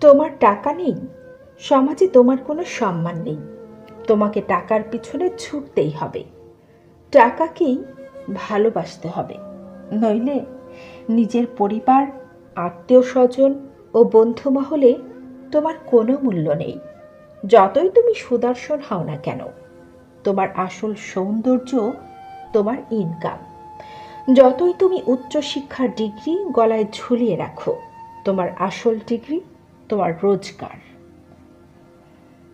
তোমার টাকা নেই, সমাজে তোমার কোনো সম্মান নেই। তোমাকে টাকার পিছনে ছুটতেই হবে। টাকাকেই ভালোবাসতে হবে। নইলে নিজের পরিবার আত্মীয় স্বজন ও বন্ধু মহলে তোমার কোনো মূল্য নেই। যতই তুমি সুদর্শন হও না কেন, তোমার আসল সৌন্দর্য, তোমার ইনকাম যতই তুমি উচ্চশিক্ষার ডিগ্রি গলায় ঝুলিয়ে রাখো, তোমার আসল ডিগ্রি তোমার রোজগার।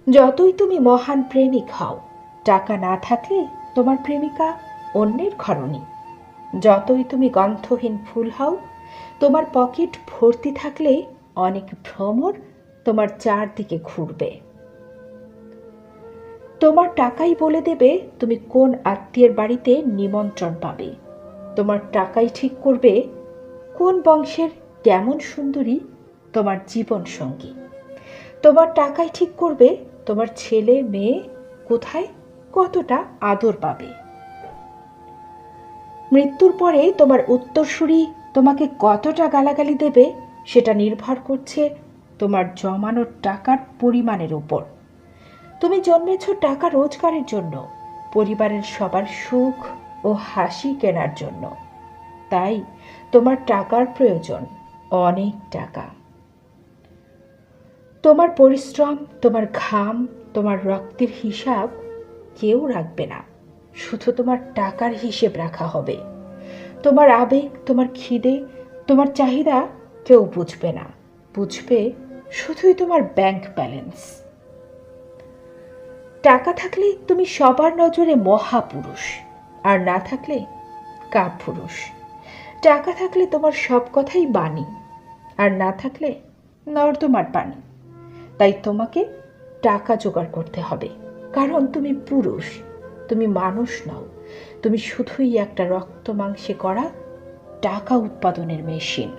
যতই তুমি মহান প্রেমিক হও, টাকা না থাকলে তোমার প্রেমিকা অন্যের ঘরণী যতই তুমি গন্ধহীন ফুল হও, তোমার পকেট ভর্তি থাকলে অনেক ভ্রমর তোমার চারদিকে ঘুরবে। তোমার টাকাই বলে দেবে তুমি কোন আত্মীয়ের বাড়িতে নিমন্ত্রণ পাবে। তোমার টাকাই ঠিক করবে কোন বংশের কেমন সুন্দরী তোমার জীবন সঙ্গী। তোমার টাকাই ঠিক করবে, তোমার ছেলে, মেয়ে কোথায়, কতটা আদর পাবে। মৃত্যুর পরে তোমার উত্তরসূরি তোমাকে কতটা গালাগালি দেবে, সেটা নির্ভর করছে তোমার জমানোর টাকার পরিমাণের উপর। তুমি জন্মেছ টাকা রোজগারের জন্য, পরিবারের সবার সুখ ও হাসি কেনার জন্য। তাই তোমার টাকার প্রয়োজন অনেক টাকা। তোমার পরিশ্রম, তোমার ঘাম, তোমার রক্তের হিসাব কেউ রাখবে না। শুধু তোমার টাকার হিসেব রাখা হবে। তোমার আবেগ, তোমার খিদে, তোমার চাহিদা কেউ বুঝবে না। বুঝবে শুধুই তোমার ব্যাংক ব্যালেন্স টাকা থাকলে তুমি সবার নজরে মহাপুরুষ, আর না থাকলে কাপুরুষ। টাকা থাকলে তোমার সব কথাই বাণী, আর না থাকলে নর্দমার পানি তাই তোমাকে টাকা জোগাড় করতে হবে। কারণ তুমি পুরুষ, তুমি মানুষ নও। তুমি শুধুই একটা রক্ত মাংসে করা টাকা উৎপাদনের মেশিন।